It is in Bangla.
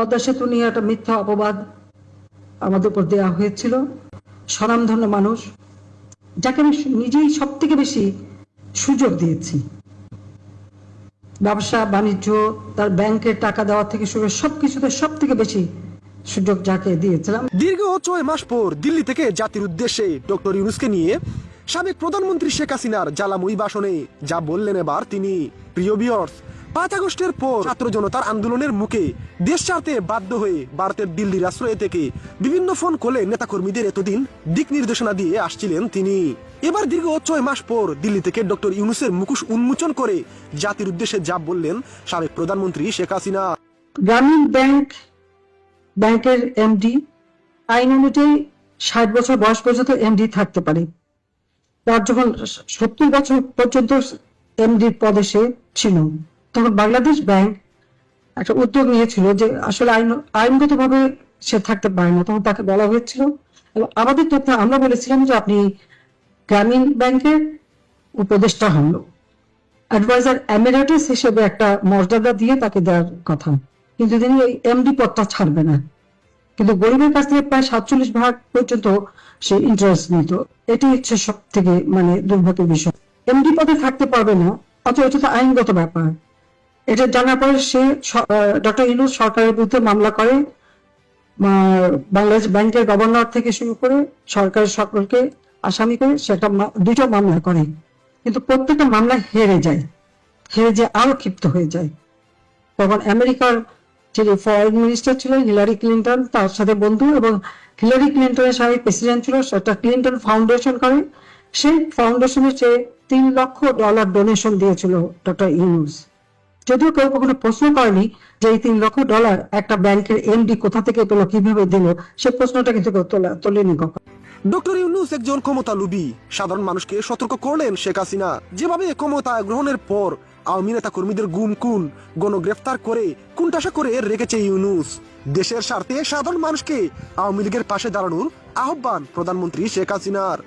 পদ্মা সেতু নিয়ে একটা মিথ্যা অপবাদ আমাদের উপর দেওয়া হয়েছিল। স্বনামধন্য মানুষ, যাকে আমি নিজেই সব থেকে বেশি সুযোগ দিয়েছি। ব্যবসা, বাণিজ্য, তার ব্যাংকের টাকা দেওয়া থেকে শুরু সবকিছুতে সব থেকে বেশি সুযোগ যাকে দিয়েছিলাম। দীর্ঘ ছয় মাস পর দিল্লি থেকে জাতির উদ্দেশ্যে ডক্টর ইউনুসকে নিয়ে সাবেক প্রধানমন্ত্রী শেখ হাসিনার জ্বালাময়ী ভাষণে যা বললেন এবার তিনি, প্রিয় বিয়র্স পাঁচ আগস্টের পর ছাত্র জনতার আন্দোলনের মুখে দেশ ছাড়তে বাধ্য হয়ে ভারতের দিল্লির আশ্রয় থেকে বিভিন্ন ফোন কলে নেতাকর্মীদের এতদিন দিক নির্দেশনা দিয়ে আসছিলেন তিনি। এবার দীর্ঘ ছয় মাস পর দিল্লি থেকে ডক্টর ইউনুসের মুখোশ উন্মোচন করে জাতির উদ্দেশ্যে যা বললেন সাবেক প্রধানমন্ত্রী শেখ হাসিনা। গ্রামীণ ব্যাংক, ব্যাংকের এমডি, আইন অনুযায়ী ষাট বছর বয়স পর্যন্ত এমডি থাকতে পারে। তার যখন সত্তর বছর পর্যন্ত এমডি পদে সে ছিল তখন বাংলাদেশ ব্যাংক একটা উদ্যোগ নিয়েছিল যে আসলে আইন আইনগতভাবে সে থাকতে পারে না। তখন তাকে বলা হয়েছিল। এবং আমাদের তথ্য আমরা বলেছিলাম যে আপনি গ্রামীণ ব্যাংকের উপদেষ্টা হন। অ্যাডভাইজার এমিরেটাস হিসেবে একটা মর্যাদা দিয়ে তাকে দেওয়ার কথা। কিন্তু তিনি এই এমডি পদটা ছাড়বে না। কিন্তু গরিবের কাছ থেকে প্রায় সাতচল্লিশ ভাগ পর্যন্ত সে ইন্টারেস্ট নিত। এটি হচ্ছে সব থেকে মানে দুর্ভাগ্যের বিষয়। এমডি পদে থাকতে পারবে না, অথচ এটা তো আইনগত ব্যাপার। এটা জানার পরে সে ডক্টর ইনুস সরকারের বিরুদ্ধে মামলা করে বাংলাদেশ ব্যাংকের গভর্নর থেকে শুরু করে সরকারের সকলকে আসামি করে, সেটা দুটো মামলা করে। কিন্তু প্রত্যেকটা মামলা হেরে যায়, হেরে যে আরও ক্ষিপ্ত হয়ে যায়। তখন আমেরিকার যিনি ফরেন মিনিস্টার ছিলেন, হিলারি ক্লিন্টন, তার সাথে বন্ধু এবং হিলারি ক্লিন্টনের সাথে প্রেসিডেন্ট ছিল, সেটা ক্লিন্টন ফাউন্ডেশন করে। সেই ফাউন্ডেশনের চেয়ে তিন লক্ষ ডলার ডোনেশন দিয়েছিল ডক্টর ইউনুস যদিও কেউ কখনো প্রশ্ন করেনি যে এই তিন লক্ষ ডলার একটা ব্যাংকের এমডি কোথা থেকে পেল, কীভাবে দিল, সে প্রশ্নটা কিন্তু কেউ তোলা তোলেনি কখনো। ডক্টর ইউনুস একজন ক্ষমতা লুবি সাধারণ মানুষকে সতর্ক করলেন শেখ হাসিনা। যেভাবে ক্ষমতা গ্রহণের পর আওয়ামী নেতা কর্মীদের গুম, খুন, গণগ্রেফতার করে কুণ্ঠাসা করে রেখেছে ইউনুস। দেশের স্বার্থে সাধারণ মানুষকে আওয়ামী লীগের পাশে দাঁড়ানোর আহ্বান প্রধানমন্ত্রী শেখ হাসিনার।